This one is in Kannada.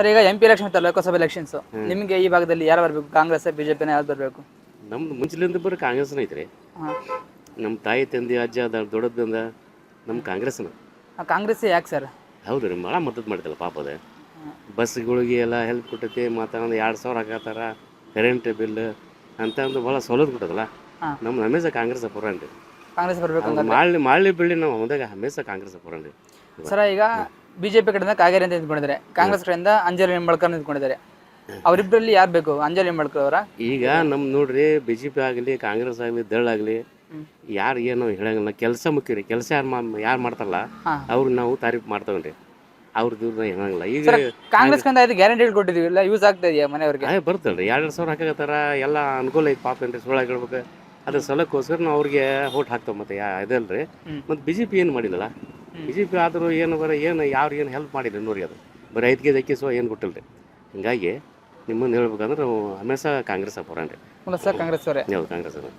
ಸರ್ ಈಗ ಎಂ ಪಿ ಎಲೆಕ್ಷನ್ ಇರ್ತಾರೆ ಲೋಕಸಭೆ ಎಲೆಕ್ಷನ್ಸ್ ನಿಮಗೆ ಈ ಭಾಗದಲ್ಲಿ ಯಾರು ಬರಬೇಕು? ಕಾಂಗ್ರೆಸ್ ಬಿಜೆಪಿನ ಯಾರು ಬರಬೇಕು? ನಮ್ದು ಮುಂಚಿಲಿಂದ ಬರೀ ಕಾಂಗ್ರೆಸ್ನ ಐತ್ರಿ. ನಮ್ಮ ತಾಯಿ ತಂದೆ ಅಜ್ಜ ಅದ ದೊಡ್ಡದಿಂದ ನಮ್ಮ ಕಾಂಗ್ರೆಸ್ನ. ಕಾಂಗ್ರೆಸ್ ಯಾಕೆ ಸರ್? ಹೌದು ರೀ ಭಾಳ ಮದ್ದತ್ ಮಾಡ್ತಲ್ಲ ಪಾಪದ ಅದು. ಬಸ್ಗಳಿಗೆ ಎಲ್ಲ ಹೆಲ್ಪ್ ಕೊಟ್ಟೈತಿ ಮತ್ತು ಒಂದು ಎರಡು ಸಾವಿರ ಹಾಕತ್ತಾರ ಕರೆಂಟ್ ಬಿಲ್ ಅಂತ ಒಂದು ಭಾಳ ಸವಲತ್ತು ಕೊಟ್ಟದಲ್ಲ. ನಮ್ಮ ಹಮೇಶ ಕಾಂಗ್ರೆಸ್ ಪುರಾಣ್ರಿ ಕಾಂಗ್ರೆಸ್ ಬರಬೇಕು ಮಾಡ್ಲಿ ಮಾಡ್ಲಿ ಬಿಡ್ಲಿ ನಾವು ಹೌದಾಗ ಹಮೇಶ ಕಾಂಗ್ರೆಸ್ ಪುರಾಣ್ರಿ ಸರ್ ಈಗ ಬಿಜೆಪಿ ಕಡೆಯಿಂದ ಕಾಗೇರಿ ಅಂತ ನಿಂತ್ಕೊಂಡಿದ್ದಾರೆ. ಕಾಂಗ್ರೆಸ್ ಕಡೆಯಿಂದ ಅಂಜಲಿ ನಿಂಬಳ್ಕರ್ ನಿಂತ್ಕೊಂಡಿದ್ದಾರೆ. ಅವರಿಬ್ಬರಲ್ಲಿ ಯಾರು ಬೇಕು? ಅಂಜಲಿ ನಿಂಬಳ್ಕರ್ ಅವರ? ಈಗ ನಮ್ ನೋಡ್ರಿ ಬಿಜೆಪಿ ಆಗಲಿ ಕಾಂಗ್ರೆಸ್ ಆಗಲಿ ಕಾಂಗ್ರೆಸ್ ಆಗಲಿ ಯಾರು ಏನು ಹೇಳಂಗಿಲ್ಲ ಕೆಲಸ ಮುಖ್ಯ ರೀ ಕೆಲಸ ಯಾರು ಯಾರು ಮಾಡ್ತಾರಲ್ಲ ಅವ್ರು ನಾವು ತಾರೀಫ್ ಮಾಡ್ತಾವ್ರಿ. ಅವ್ರದ್ದು ಹೇಳಂಗಿಲ್ಲ. ಈಗ ಕಾಂಗ್ರೆಸ್ ಕಂದ ಗ್ಯಾರಂಟಿ ಗ್ಯಾರಂಟಿಗಳು ಕೊಟ್ಟಿದ್ದೀವಿ ಇಲ್ಲ ಯೂಸ್ ಆಗ್ತಾ ಇದೆಯಾ ಮನೆಯವ್ರಿಗೆ? ಅದೇ ಬರ್ತಲ್ರಿ ಎರಡು ಸಾವಿರ ಹಾಕಕತ್ತಾರ ಎಲ್ಲ ಅನುಕೂಲ ಐತಿ ಪಾಪ ಏನ್ರಿ ಸುಳ್ಳಾಗಿ ಹೇಳ್ಬೇಕು ಅದ್ರ ಸಲಕ್ಕೋಸ್ಕರ ನಾವು ಅವ್ರಿಗೆ ಓಟ್ ಹಾಕ್ತೇವೆ ಮತ್ತೆ ಯಾ ಇದಲ್ರಿ. ಮತ್ತೆ ಮತ್ತು ಬಿ ಜೆ ಪಿ ಏನು ಮಾಡಿಲ್ಲಲ್ಲ? ಬಿ ಜೆ ಪಿ ಆದರೂ ಏನು ಬರ ಏನು ಯಾರು ಏನು ಹೆಲ್ಪ್ ಮಾಡಿಲ್ಲ ನೋಡಿ ಅದು. ಬರೀ ಐದು ಕೆ ಜಿ ಸೊ ಏನು ಕೊಟ್ಟಿಲ್ಲ ಹಿಂಗಾಗಿ ನಿಮ್ಮನ್ನು ಹೇಳ್ಬೇಕಂದ್ರೆ ನಾವು ಹಮೇಶ ಕಾಂಗ್ರೆಸ್ ಅಪ್ಪರಾನ್ರಿ ಮೂಲತಃ ಕಾಂಗ್ರೆಸ್ ಅವರೇ. ಹೌದು ಕಾಂಗ್ರೆಸ್